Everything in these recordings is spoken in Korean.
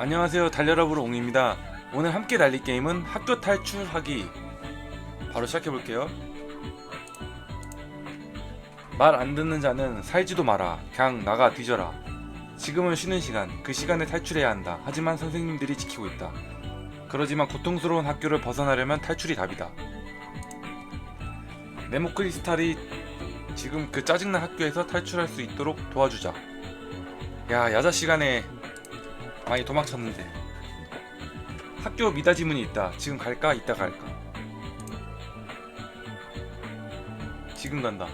안녕하세요. 달려라부로 옹입니다. 오늘 함께 달릴 게임은 학교 탈출하기. 바로 시작해볼게요. 말 안 듣는 자는 살지도 마라. 그냥 나가 뒤져라. 지금은 쉬는 시간. 그 시간에 탈출해야 한다. 하지만 선생님들이 지키고 있다. 그러지만 고통스러운 학교를 벗어나려면 탈출이 답이다. 네모크리스탈이 지금 그 짜증난 학교에서 탈출할 수 있도록 도와주자. 야 야자 시간에 많이 도망쳤는데. 학교 미닫이문이 있다. 지금 갈까? 이따 갈까? 지금 간다.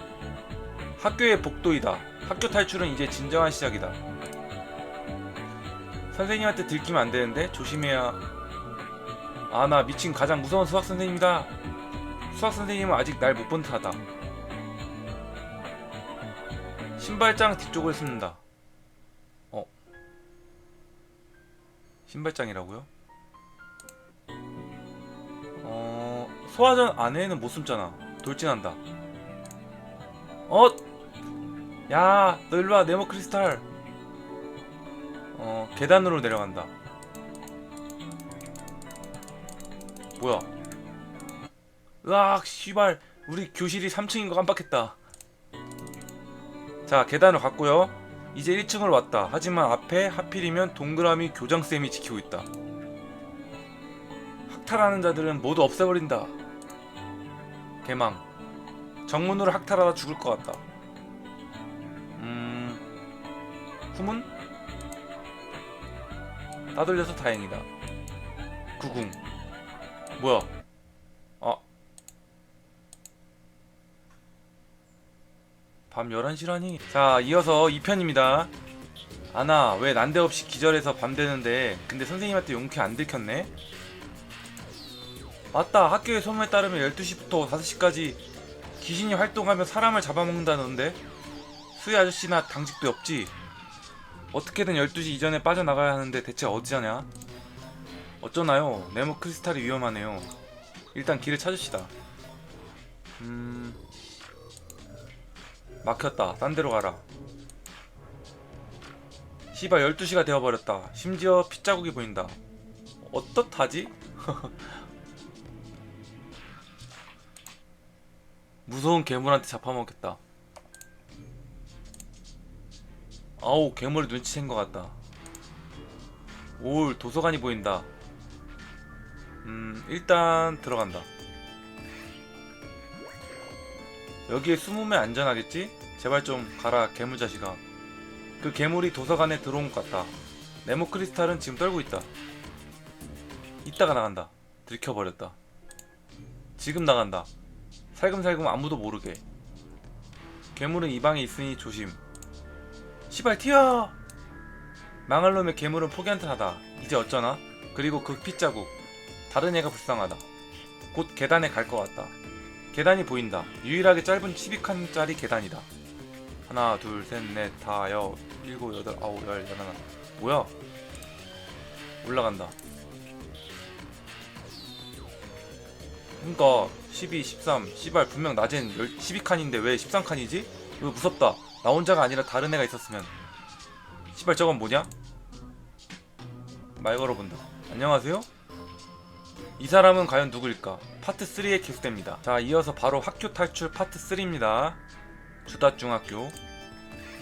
학교의 복도이다. 학교 탈출은 이제 진정한 시작이다. 선생님한테 들키면 안 되는데 조심해야. 아 나 미친 가장 무서운 수학 선생님이다. 수학 선생님은 아직 날 못본 듯하다. 신발장 뒤쪽을 숨는다 신발장이라고요? 어 소화전 안에는 못 숨잖아. 돌진한다. 어? 야, 너 일로 와 네모 크리스탈. 어 계단으로 내려간다. 뭐야? 으악, 씨발, 우리 교실이 3층인 거 깜빡했다. 자, 계단으로 갔고요. 이제 1층으로 왔다. 하지만 앞에 하필이면 동그라미 교장쌤이 지키고 있다. 학탈하는 자들은 모두 없애버린다. 개망. 정문으로 학탈하다 죽을 것 같다. 음. 후문? 따돌려서 다행이다. 구궁. 뭐야? 밤 11시라니? 자, 이어서 2편입니다. 아나, 왜 난데없이 기절해서 밤 되는데, 근데 선생님한테 용케 안 들켰네? 맞다, 학교의 소문에 따르면 12시부터 5시까지 귀신이 활동하며 사람을 잡아먹는다는데? 수희 아저씨나 당직도 없지? 어떻게든 12시 이전에 빠져나가야 하는데 대체 어찌하냐? 어쩌나요? 네모 크리스탈이 위험하네요. 일단 길을 찾읍시다. 막혔다. 딴 데로 가라. 시발 12시가 되어버렸다. 심지어 핏자국이 보인다. 어떻하지? 무서운 괴물한테 잡아먹겠다. 아우 괴물이 눈치챈 것 같다. 올 도서관이 보인다. 음 일단 들어간다. 여기에 숨으면 안전하겠지? 제발 좀 가라 괴물 자식아. 그 괴물이 도서관에 들어온 것 같다. 네모 크리스탈은 지금 떨고 있다. 이따가 나간다. 들켜버렸다. 지금 나간다. 살금살금 아무도 모르게. 괴물은 이 방에 있으니 조심. 시발 튀어! 망할 놈의 괴물은 포기한 듯하다. 이제 어쩌나? 그리고 그 핏자국. 다른 애가 불쌍하다. 곧 계단에 갈 것 같다 계단이 보인다. 유일하게 짧은 12칸짜리 계단이다. 하나, 둘, 셋, 넷, 다, 여, 일곱, 여덟, 아홉, 열, 열하나. 뭐야? 올라간다. 그니까 12, 13, 씨발 분명 낮엔 12칸인데 왜 13칸이지? 이거 무섭다. 나 혼자가 아니라 다른 애가 있었으면. 씨발 저건 뭐냐? 말 걸어본다. 안녕하세요? 이 사람은 과연 누구일까? 파트 3에 계속됩니다. 자, 이어서 바로 학교 탈출 파트 3입니다. 주다중학교.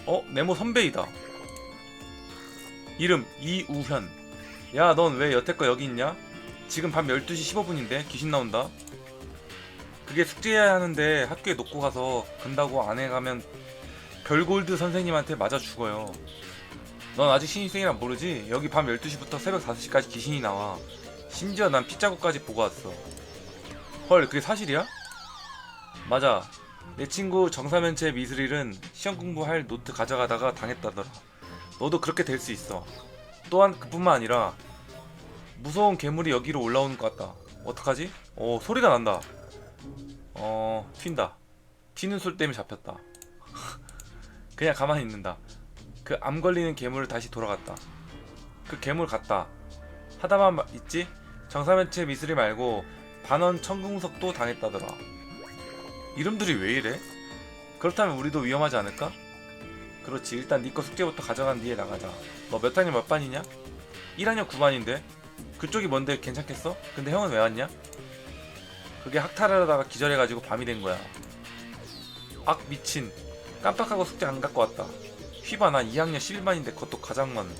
어, 네모 선배이다. 이름 이우현. 야, 넌 왜 여태껏 여기 있냐? 지금 밤 12시 15분인데 귀신 나온다. 그게 숙제해야 하는데 학교에 놓고 가서 근다고 안 해가면 별골드 선생님한테 맞아 죽어요. 넌 아직 신입생이라 모르지? 여기 밤 12시부터 새벽 5시까지 귀신이 나와. 심지어 난 핏자국까지 보고 왔어. 헐, 그게 사실이야? 맞아. 내 친구 정사면체 미스릴은 시험 공부할 노트 가져가다가 당했다더라. 너도 그렇게 될 수 있어. 또한 그뿐만 아니라 무서운 괴물이 여기로 올라오는 것 같다. 어떡하지? 어, 소리가 난다. 어, 튄다. 튀는 소리 때문에 잡혔다. 그냥 가만히 있는다. 그 암 걸리는 괴물을 다시 돌아갔다. 그 괴물 같다. 하다만 마- 있지? 정사면체 미스릴 말고 반원 천궁석도 당했다더라. 이름들이 왜 이래? 그렇다면 우리도 위험하지 않을까? 그렇지 일단 니꺼 숙제부터 가져간 뒤에 나가자. 너 몇 학년 몇 반이냐? 1학년 9반인데 그쪽이 뭔데 괜찮겠어? 근데 형은 왜 왔냐? 그게 학탈하려다가 기절해가지고 밤이 된 거야 악 미친 깜빡하고 숙제 안 갖고 왔다 휘바 나 2학년 11반인데 그것도 가장 많은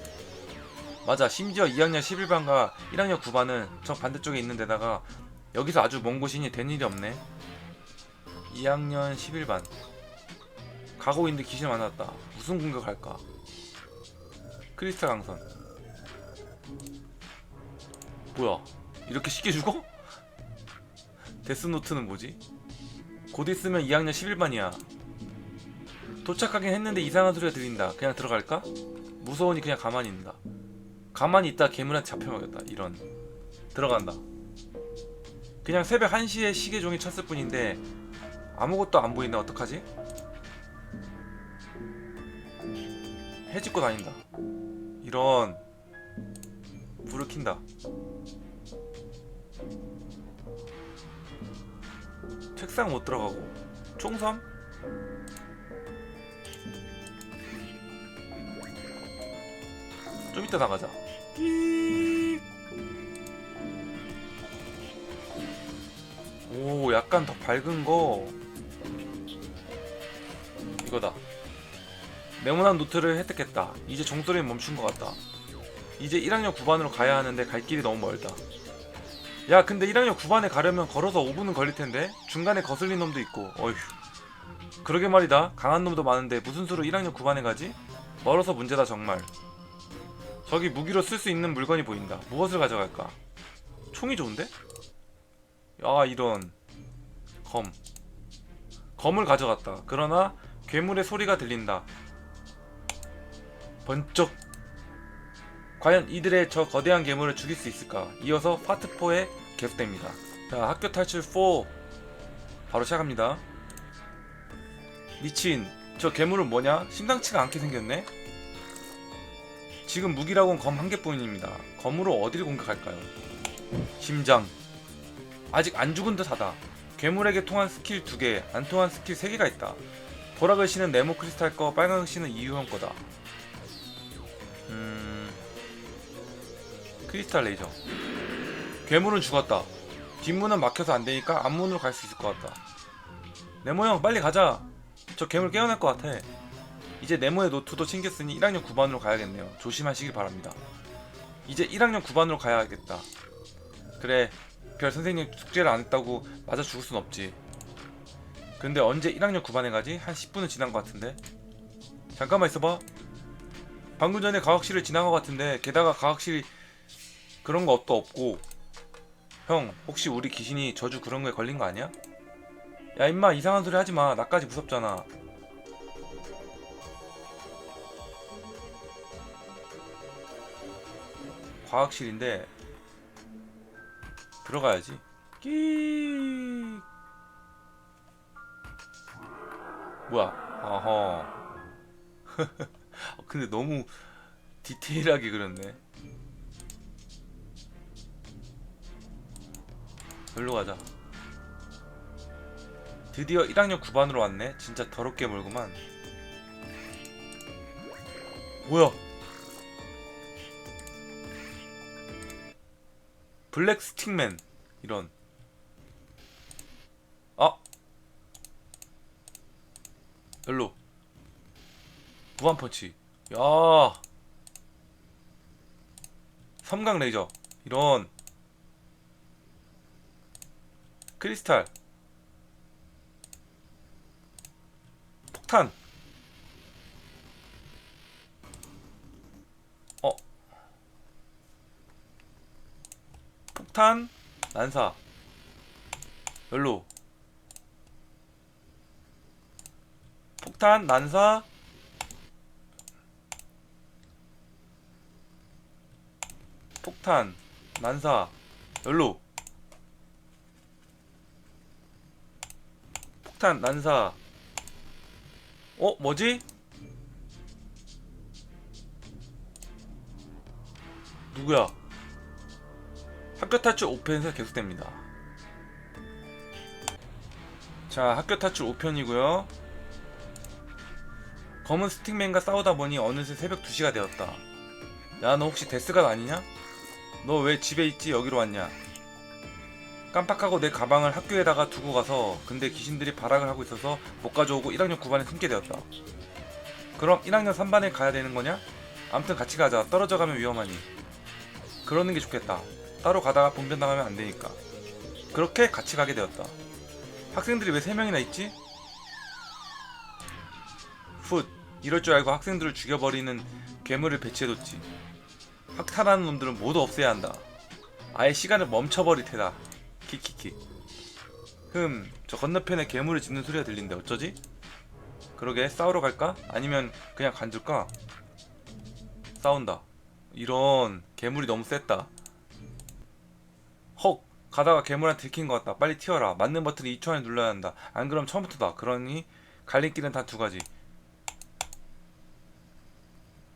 맞아 심지어 2학년 11반과 1학년 9반은 저 반대쪽에 있는 데다가 여기서 아주 먼 곳이니 된 일이 없네. 2학년 11반. 가고 있는데 귀신 만났다. 무슨 공격할까? 크리스탈 강선. 뭐야? 이렇게 쉽게 죽어? 데스노트는 뭐지? 곧 있으면 2학년 11반이야. 도착하긴 했는데 이상한 소리가 들린다. 그냥 들어갈까? 무서우니 그냥 가만히 있는다. 가만히 있다. 괴물한테 잡혀먹겠다. 이런. 들어간다 그냥 새벽 1시에 시계종이 쳤을 뿐인데 아무것도 안 보이네. 어떡하지? 해 짓고 다닌다. 이런 불을 킨다. 책상 못 들어가고. 총섬? 좀 이따 나가자. 끼 약간 더 밝은 거. 이거다. 네모난 노트를 획득했다. 이제 종소리는 멈춘 것 같다. 이제 1학년 9반으로 가야 하는데 갈 길이 너무 멀다. 야 근데 1학년 9반에 가려면 걸어서 5분은 걸릴 텐데? 중간에 거슬린 놈도 있고. 어휴. 그러게 말이다. 강한 놈도 많은데 무슨 수로 1학년 9반에 가지? 멀어서 문제다 정말. 저기 무기로 쓸 수 있는 물건이 보인다. 무엇을 가져갈까? 총이 좋은데? 야 이런 검 검을 가져갔다 그러나 괴물의 소리가 들린다 번쩍 과연 이들의 저 거대한 괴물을 죽일 수 있을까? 이어서 파트 4에 계속됩니다. 자, 학교 탈출 4 바로 시작합니다. 미친, 저 괴물은 뭐냐? 심상치가 않게 생겼네. 지금 무기라고는 검한 개뿐입니다. 검으로 어디를 공격할까요? 심장. 아직 안 죽은 듯하다. 괴물에게 통한 스킬 2개, 안 통한 스킬 3개가 있다. 보라 글씨는 네모 크리스탈 거, 빨간 글씨는 이유형 거다. 음... 크리스탈 레이저. 괴물은 죽었다. 뒷문은 막혀서 안 되니까 앞문으로 갈 수 있을 것 같다. 네모 형 빨리 가자. 저 괴물 깨어날 것 같아. 이제 네모의 노트도 챙겼으니 1학년 9반으로 가야겠네요. 조심하시길 바랍니다. 이제 1학년 9반으로 가야겠다. 그래 별 선생님 숙제를 안 했다고 맞아 죽을 순 없지. 근데 언제 1학년 9반에 가지? 한 10분은 지난 것 같은데. 잠깐만 있어봐. 방금 전에 과학실을 지난 것 같은데 게다가 과학실이 그런 거또 없고. 형 혹시 우리 귀신이 저주 그런 거에 걸린 거 아니야? 야 임마 이상한 소리 하지마. 나까지 무섭잖아. 과학실인데 들어가야지. 끼. 뭐야? 어허. 근데 너무 디테일하게 그렸네. 여기로 가자. 드디어 1학년 9반으로 왔네. 진짜 더럽게 멀구만. 뭐야 블랙 스틱맨. 이런. 아 열로. 무한 펀치. 야. 섬광 레이저. 이런. 크리스탈. 폭탄 어 폭탄 난사. 열로. 폭탄 난사. 폭탄 난사. 열로. 폭탄 난사. 어 뭐지? 누구야? 학교 탈출 5편에서 계속됩니다. 자, 학교 탈출 5편이고요. 검은 스틱맨과 싸우다 보니 어느새 새벽 2시가 되었다. 야 너 혹시 데스가 아니냐? 너 왜 집에 있지 여기로 왔냐? 깜빡하고 내 가방을 학교에다가 두고 가서 근데 귀신들이 발악을 하고 있어서 못 가져오고 1학년 9반에 숨게 되었다. 그럼 1학년 3반에 가야 되는 거냐? 암튼 같이 가자. 떨어져 가면 위험하니. 그러는 게 좋겠다. 따로 가다가 분변당하면 안 되니까. 그렇게 같이 가게 되었다. 학생들이 왜 3명이나 있지? 훗. 이럴 줄 알고 학생들을 죽여버리는 괴물을 배치해뒀지. 학탈하는 놈들은 모두 없애야 한다. 아예 시간을 멈춰버릴 테다. 키키키. 흠, 저 건너편에 괴물을 짖는 소리가 들린데 어쩌지? 그러게 싸우러 갈까? 아니면 그냥 간둘까? 싸운다. 이런 괴물이 너무 셌다. 헉, 가다가 괴물한테 들킨 것 같다. 빨리 튀어라. 맞는 버튼을 2초 안에 눌러야 한다. 안 그럼 처음부터다. 그러니 갈림길은 단 두 가지.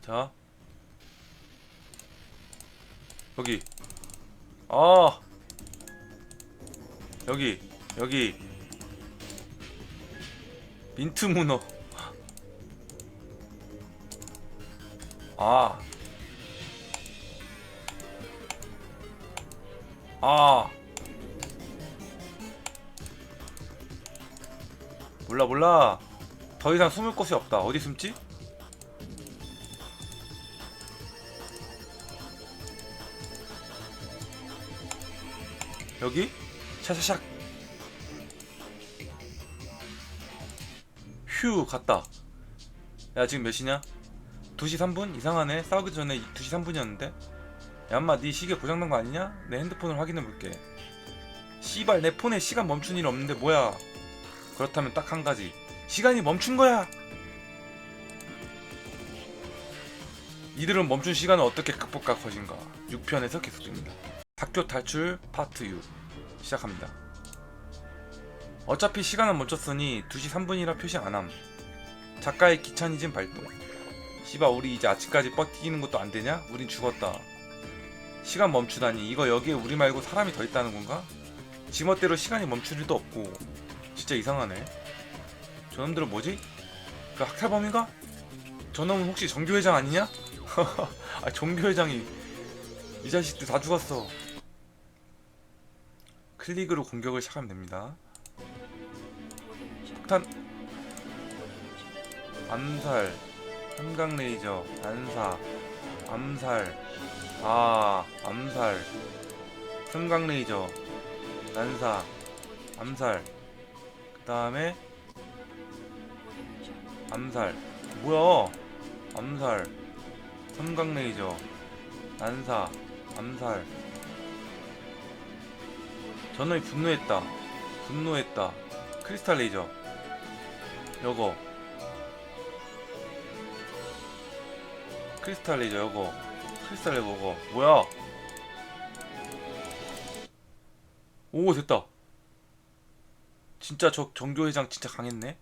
자, 여기. 아, 여기, 여기. 민트 문어. 아. 아. 몰라 몰라. 더 이상 숨을 곳이 없다. 어디 숨지? 여기? 샤샤샥. 휴, 갔다. 야, 지금 몇 시냐? 2시 3분? 이상하네. 싸우기 전에 2시 3분이었는데. 야, 엄마, 네 시계 고장난 거 아니냐? 내 핸드폰을 확인해 볼게. 씨발, 내 폰에 시간 멈춘 일 없는데 뭐야? 그렇다면 딱 한 가지. 시간이 멈춘 거야! 이들은 멈춘 시간을 어떻게 극복할 것인가? 6편에서 계속됩니다. 학교 탈출 파트 6 시작합니다. 어차피 시간은 멈췄으니 2시 3분이라 표시 안함. 작가의 귀차니즘 발동. 씨바 우리 이제 아침까지 뻗기는 것도 안 되냐? 우린 죽었다. 시간 멈추다니 이거 여기에 우리 말고 사람이 더 있다는 건가? 지멋대로 시간이 멈출 일도 없고 진짜 이상하네. 저놈들은 뭐지? 그 학살범인가? 저놈은 혹시 정교회장 아니냐? 아 정교회장이 이 자식들 다 죽었어. 클릭으로 공격을 시작하면 됩니다. 폭탄 암살 삼각 레이저 안사 암살 아 암살 삼각 레이저 난사 암살 그 다음에 암살. 뭐야? 암살. 삼각 레이저 난사. 암살. 저놈이 분노했다. 분노했다. 크리스탈 레이저. 요거. 크리스탈 레이저 요거. 크리스탈 레이저 요거. 뭐야? 오 됐다 진짜 저 정교 회장 진짜 강했네.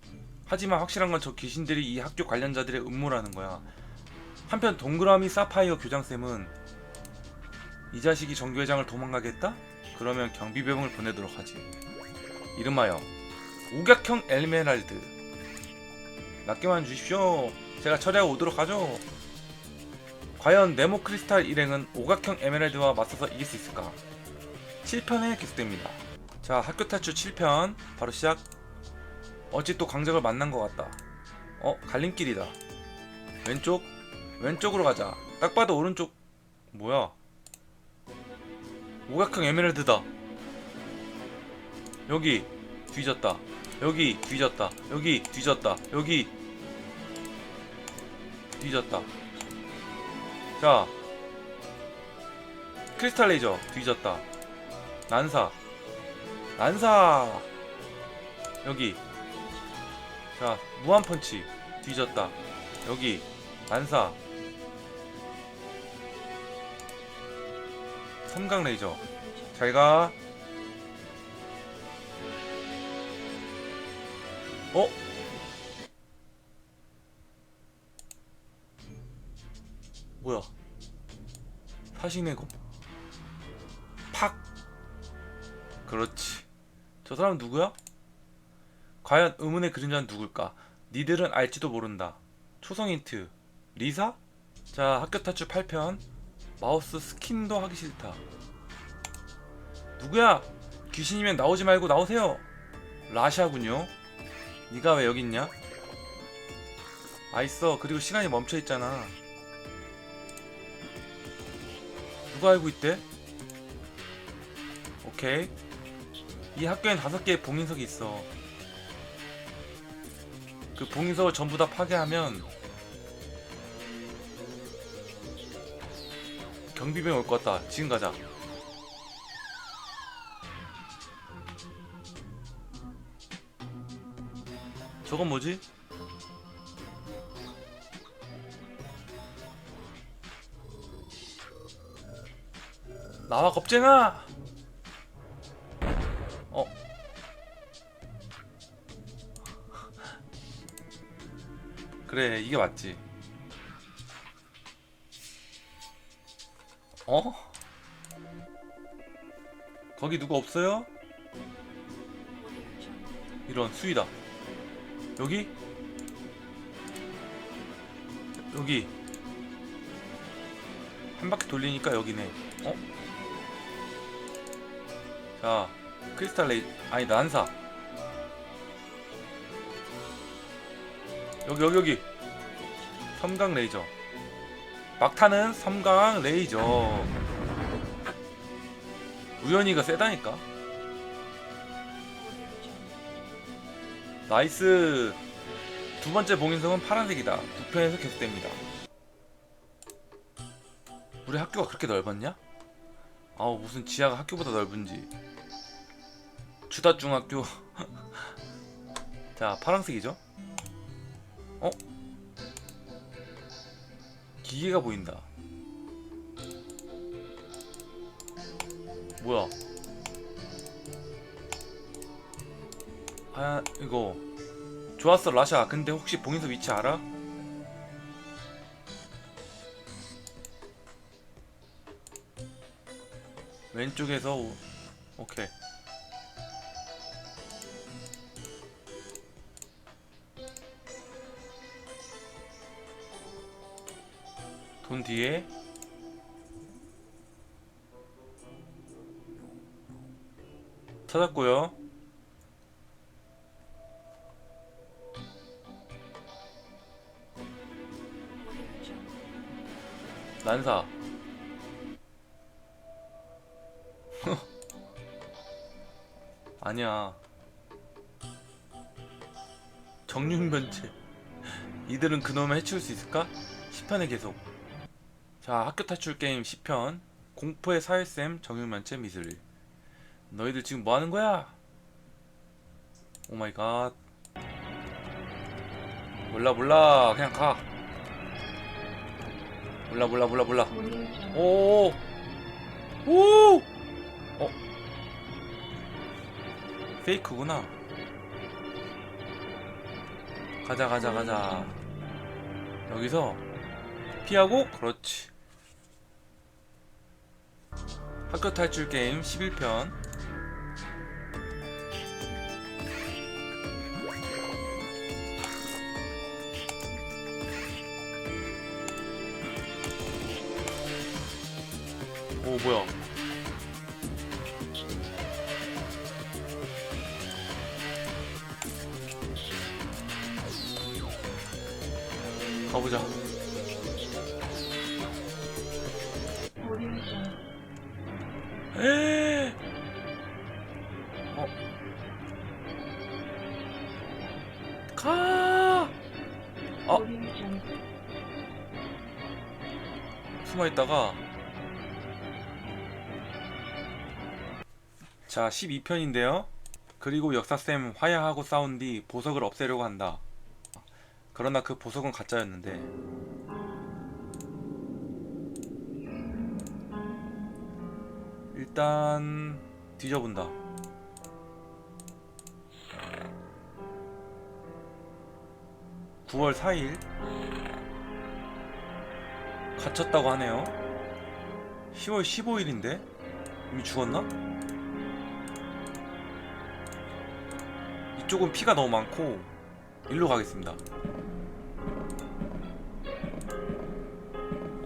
하지만 확실한 건 저 귀신들이 이 학교 관련자들의 음모라는 거야. 한편 동그라미 사파이어 교장쌤은 이 자식이 정교 회장을 도망가게 했다? 그러면 경비병을 보내도록 하지. 이름하여 우각형 엘메랄드. 낱개만 주십시오. 제가 처리하고 오도록 하죠. 과연 네모 크리스탈 일행은 오각형 에메랄드와 맞서서 이길 수 있을까? 7편에 계속됩니다 자 학교 탈출 7편. 바로 시작. 어찌 또 강적을 만난 것 같다. 어 갈림길이다. 왼쪽 왼쪽으로 가자. 딱 봐도 오른쪽 뭐야? 오각형 에메랄드다. 여기 뒤졌다. 여기 뒤졌다. 여기 뒤졌다. 여기 뒤졌다. 자 크리스탈 레이저 뒤졌다. 난사 난사. 여기. 자 무한 펀치 뒤졌다. 여기. 난사. 삼각 레이저. 잘가. 어? 뭐야? 사신의 검 팍. 그렇지 저 사람 누구야? 과연 의문의 그림자는 누굴까? 니들은 알지도 모른다. 초성 힌트. 리사? 자 학교 탈출 8편. 마우스 스킨도 하기 싫다. 누구야? 귀신이면 나오지 말고 나오세요. 라샤군요. 네가 왜 여기 있냐? 아 있어. 그리고 시간이 멈춰 있잖아. 누가 알고 있대? 오케이 이 학교엔 다섯 개의 봉인석이 있어 그 봉인석을 전부 다 파괴하면 경비병 올 것 같다. 지금 가자. 저건 뭐지? 나와 겁쟁아! 그래 이게 맞지. 어? 거기 누구 없어요? 이런 수위다. 여기? 여기. 한 바퀴 돌리니까 여기네. 어? 자, 크리스탈 레이 아니 난사. 여기 여기 여기. 섬광 레이저. 막타는 섬광 레이저. 우연히가 세다니까. 나이스. 두 번째 봉인성은 파란색이다. 부편에서 계속됩니다. 우리 학교가 그렇게 넓었냐? 아우 무슨 지하가 학교보다 넓은지. 주다 중학교. 자 파란색이죠? 어? 기계가 보인다. 뭐야? 아 이거 좋았어 라샤. 근데 혹시 봉인석 위치 알아? 왼쪽에서 오... 오케이. 돈 뒤에 찾았고요. 난사. 아니야. 정육면체. 이들은 그놈을 해치울 수 있을까? 10편에 계속. 자, 학교 탈출 게임 10편. 공포의 사회쌤 정육면체 미술. 너희들 지금 뭐 하는 거야? 오 마이 갓. 몰라 몰라. 그냥 가. 몰라 몰라 몰라 몰라. 오. 오. 어. 페이크구나. 가자 가자 가자. 여기서 피하고 그렇지. 학교 탈출 게임 11편. 오 뭐야? 가보자. 있다가 자 12편인데요. 그리고 역사쌤 화야하고 싸운 뒤 보석을 없애려고 한다. 그러나 그 보석은 가짜였는데 일단 뒤져본다. (9월 4일) 갇혔다고 하네요 (10월 15일인데) 이미 죽었나? 이쪽은 피가 너무 많고 일로 가겠습니다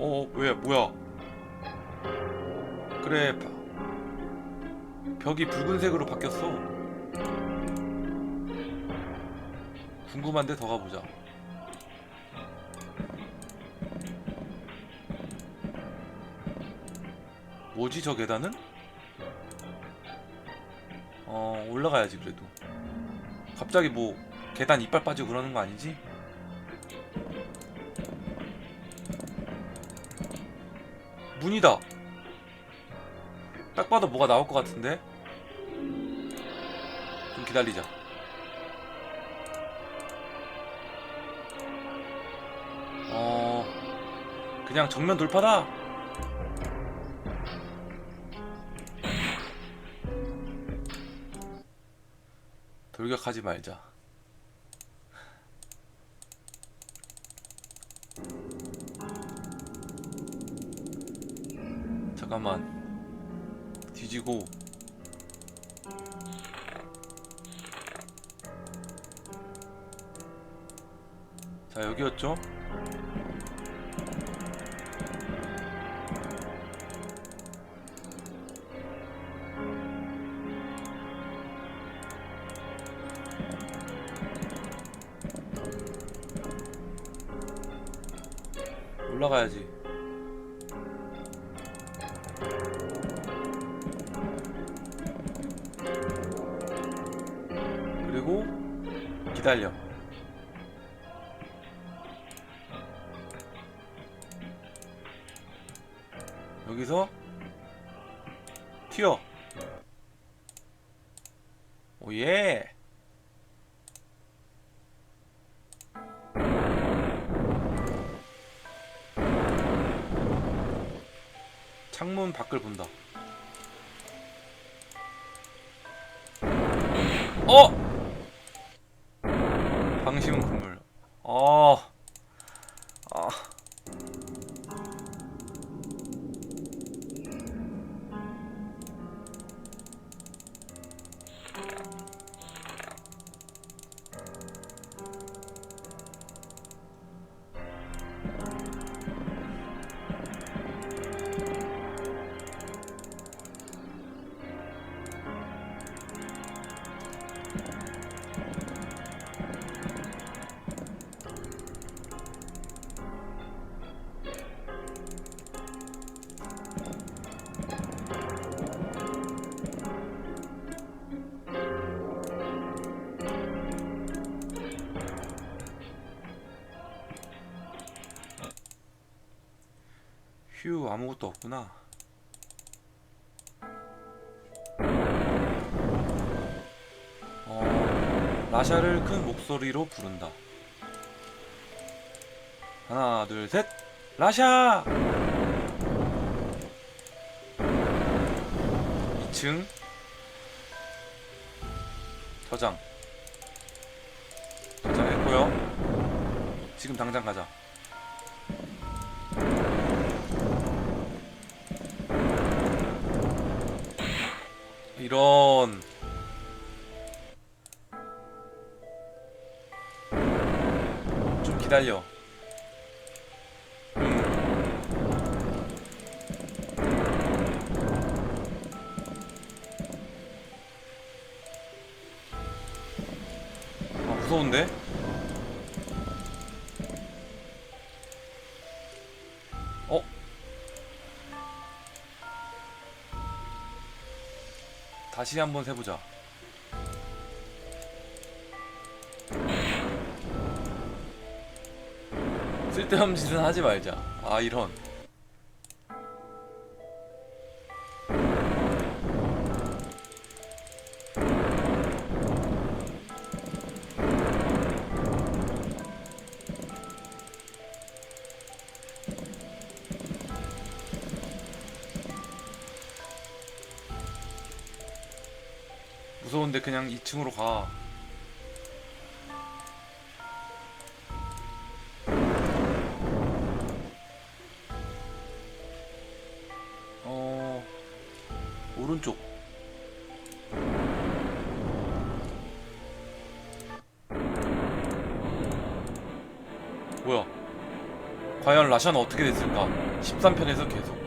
어, 왜, 뭐야? 그래, 바- 벽이 붉은색으로 바뀌었어. 궁금한데 더 가보자. 뭐지 저 계단은? 어 올라가야지 그래도. 갑자기 뭐 계단 이빨 빠지고 그러는 거 아니지? 문이다. 딱 봐도 뭐가 나올 것 같은데? 좀 기다리자. 어 그냥 정면 돌파다 돌격하지 말자. 잠깐만. 뒤지고. 자, 여기였죠? 창문 밖을 본다. 어! 방심은. 어. 아. 휴 아무것도 없구나. 어, 라샤를 큰 목소리로 부른다. 하나, 둘, 셋. 라샤! 2층. 저장. 저장했고요. 지금 당장 가자. 이런 좀 기다려. 다시 한번 세보자. 쓸데없는 짓은 하지 말자. 아 이런. 무서운데 그냥 2층으로 가. 어 오른쪽. 뭐야? 과연 라샤는 어떻게 됐을까? 13편에서 계속.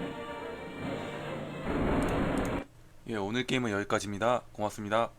예, 오늘 게임은 여기까지입니다. 고맙습니다.